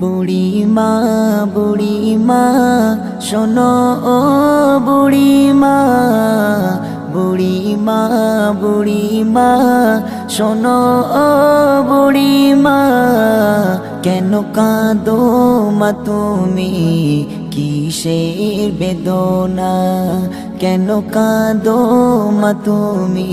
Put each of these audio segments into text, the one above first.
বুড়ি মা বুড়ি মা শোনো ও বুড়ি মা বুড়ি মা বুড়ি মা শোনো ও বুড়ি মা কেন কাঁদো মা তুমি? কিসের বেদনা? কেন কাঁদো মা তুমি?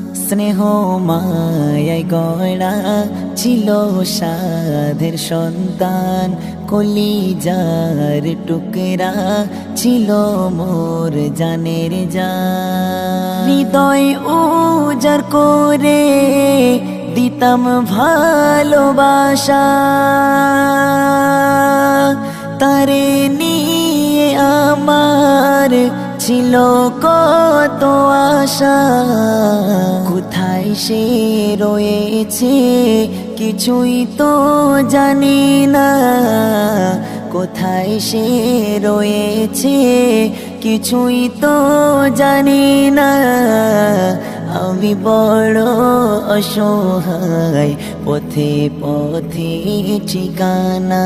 স্নেহ মায়ায় গড়া ছিল সাধের সন্তান, কলিজার টুকরা ছিল মোর জানের যা হৃদয় উজার করে দিতাম ভালোবাসা, তারে নিয়ে আমার ছিল কত আশা, কোথায় সে রয়েছে কিছুই তো জানি না। কোথায় সে রয়েছে কিছুই তো জানি না। আমি বড় অসহায়, পথে পথে ঠিকানা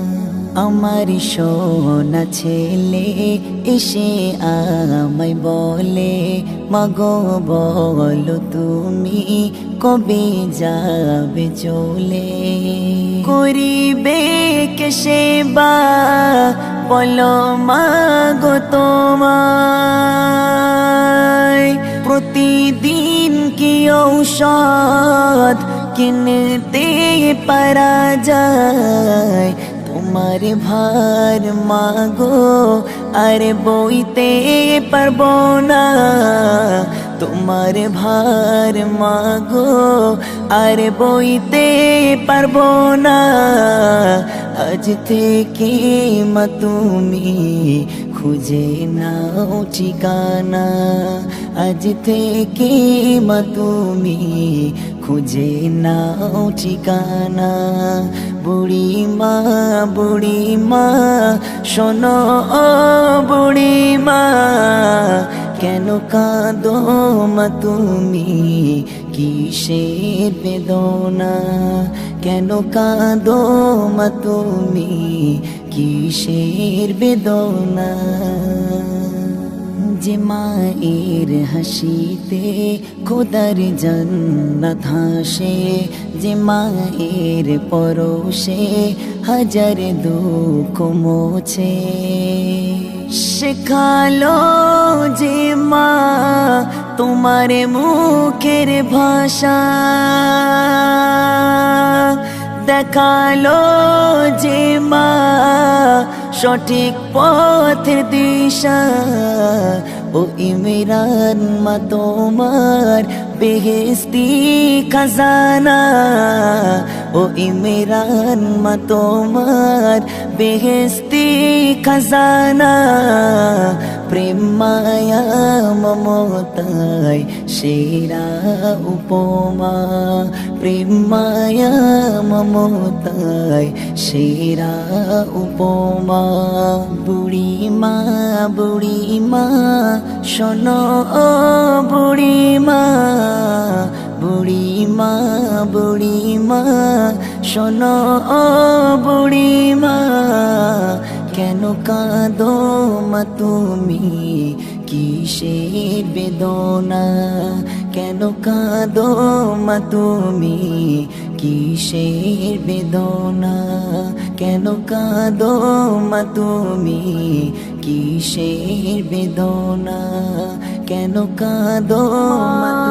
আমার সোনা ছেলে, এসে আমায় বলে, মাগো, বলো তুমি কবে যাবে চলে? করিবে কে সেবা? বলো মাগো তোমায়, প্রতিদিন কি ঔষধ কিনতে পারা যায়? তোমার ভার মাগো, আর বইতে পারব না। তোমার ভার মাগো, আর বইতে পারব না। আজ থেকে মা তুমি খুঁজে নাও ঠিকানা। আজ থেকে মা তুমি খুঁজে নাও ঠিকানা। বুড়ি মা বুড়ি মা শোনো বুড়ি মা কেন কাঁদো মা তুমি? কিসের বেদনা? কেন কাঁদো মা তুমি? কিসের বেদনা? যে মায়ের হাসিতে খোদার জন্নত হাসে, যে মায়ের পরশে হাজার দুঃখ মোছে। শেখালো যে মা, তোমার মুখের ভাষা। দেখাল যে মা, সঠিক পথের দিশা। ও ইমরান মা, তোমার বেহেস্তি খাজানা ও ইমরান মা তোমার বেহেস্তি খাজানা প্রেম মায়া মমতায় সেরা উপমা প্রেম মায়া মমতায় সেরা উপমা বুড়ি মা বুড়ি মা শোনো ও বুড়ি মা কেন কাঁদো মা তুমি? কিসের বেদনা? কেন কাঁদো মা তুমি? কিসের বেদনা? কেন কাঁদো মা তুমি? কিসের বেদনা? কেন কাঁদো মা